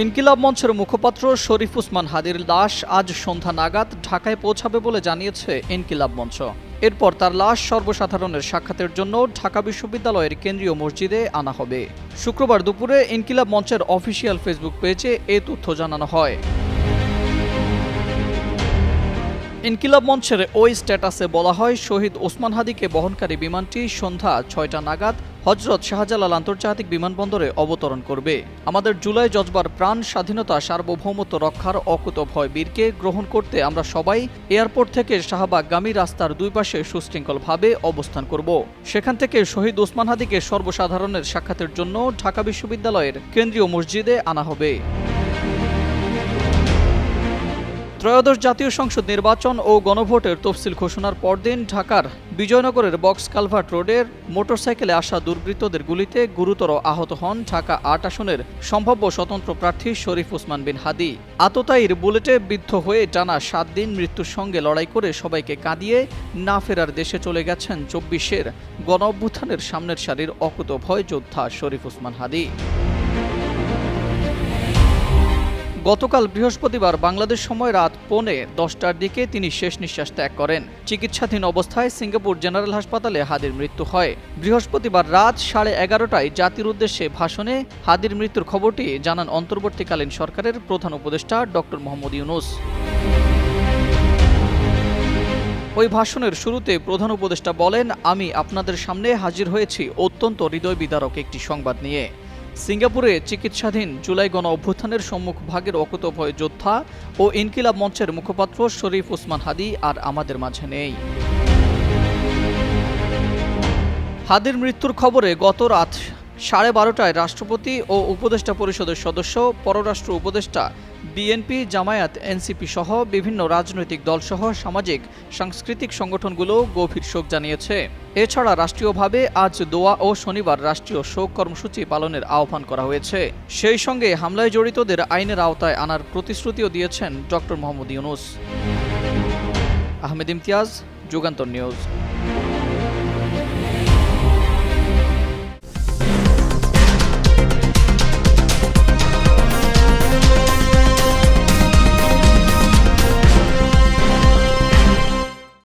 ইনকিলাব মঞ্চের মুখপাত্র শরীফ উসমান হাদির লাশ আজ সন্ধ্যা নাগাদ ঢাকায় পৌঁছাবে বলে জানিয়েছে ইনকিলাব মঞ্চ। এরপর তার লাশ সর্বসাধারণের সাক্ষাতের জন্য ঢাকা বিশ্ববিদ্যালয়ের কেন্দ্রীয় মসজিদে আনা হবে। শুক্রবার দুপুরে ইনকিলাব মঞ্চের অফিসিয়াল ফেসবুক পেজে এ তথ্য জানানো হয়। ইনকিলাব মঞ্চের ওই স্ট্যাটাসে বলা হয়, শহীদ ওসমান হাদিকে বহনকারী বিমানটি সন্ধ্যা ছয়টা নাগাদ হজরত শাহজালাল আন্তর্জাতিক বিমানবন্দরে অবতরণ করবে। আমাদের জুলাই জজবার প্রাণ স্বাধীনতা সার্বভৌমত্ব রক্ষার অকুতভয় বীরকে গ্রহণ করতে আমরা সবাই এয়ারপোর্ট থেকে শাহবাগগামী রাস্তার দুই পাশে সুশৃঙ্খলভাবে অবস্থান করব। সেখান থেকে শহীদ ওসমান হাদিকে সর্বসাধারণের সাক্ষাতের জন্য ঢাকা বিশ্ববিদ্যালয়ের কেন্দ্রীয় মসজিদে আনা হবে। ত্রয়োদশ জাতীয় সংসদ নির্বাচন ও গণভোটের তফসিল ঘোষণার পরদিন ঢাকার বিজয়নগরের বক্স কালভার্ট রোডের মোটরসাইকেলে আসা দুর্বৃত্তদের গুলিতে গুরুতর আহত হন ঢাকা আট আসনের সম্ভাব্য স্বতন্ত্র প্রার্থী শরীফ ওসমান বিন হাদি। আততায়ীর বুলেটে বিদ্ধ হয়ে টানা সাত দিন মৃত্যুর সঙ্গে লড়াই করে সবাইকে কাঁদিয়ে না ফেরার দেশে চলে গেছেন চব্বিশের গণ অভ্যুত্থানের সামনের সারির অকুত ভয় যোদ্ধা শরীফ ওসমান হাদি। গতকাল বৃহস্পতিবার বাংলাদেশ সময় রাত পৌনে দশটার দিকে তিনি শেষ নিঃশ্বাস ত্যাগ করেন। চিকিৎসাধীন অবস্থায় সিঙ্গাপুর জেনারেল হাসপাতালে হাদির মৃত্যু হয়। বৃহস্পতিবার রাত সাড়ে এগারোটায় জাতির উদ্দেশ্যে ভাষণে হাদির মৃত্যুর খবরটি জানান অন্তর্বর্তীকালীন সরকারের প্রধান উপদেষ্টা ডক্টর মোহাম্মদ ইউনুস। ওই ভাষণের শুরুতে প্রধান উপদেষ্টা বলেন, আমি আপনাদের সামনে হাজির হয়েছি অত্যন্ত হৃদয় বিদারক একটি সংবাদ নিয়ে। সিঙ্গাপুরে চিকিৎসাধীন জুলাই গণ অভ্যুত্থানের সম্মুখ ভাগের অকুতভয় যোদ্ধা ও ইনকিলাব মঞ্চের মুখপাত্র শরীফ ওসমান হাদি আর আমাদের মাঝে নেই। হাদির মৃত্যুর খবরে গত রাত সাড়ে বারোটায় রাষ্ট্রপতি ও উপদেষ্টা পরিষদের সদস্য, পররাষ্ট্র উপদেষ্টা বিএনপি, জামায়াত, এনসিপি সহ বিভিন্ন রাজনৈতিক দলসহ সামাজিক, সাংস্কৃতিক সংগঠনগুলো গভীর শোক জানিয়েছে। এছাড়া রাষ্ট্রীয়ভাবে আজ দোয়া ও শনিবার রাষ্ট্রীয় শোক কর্মসূচি পালনের আহ্বান করা হয়েছে। সেই সঙ্গে হামলায় জড়িতদের আইনের আওতায় আনার প্রতিশ্রুতিও দিয়েছেন ডক্টর মোহাম্মদ ইউনুস। আহমেদ ইমতিয়াজ, যুগান্তর নিউজ।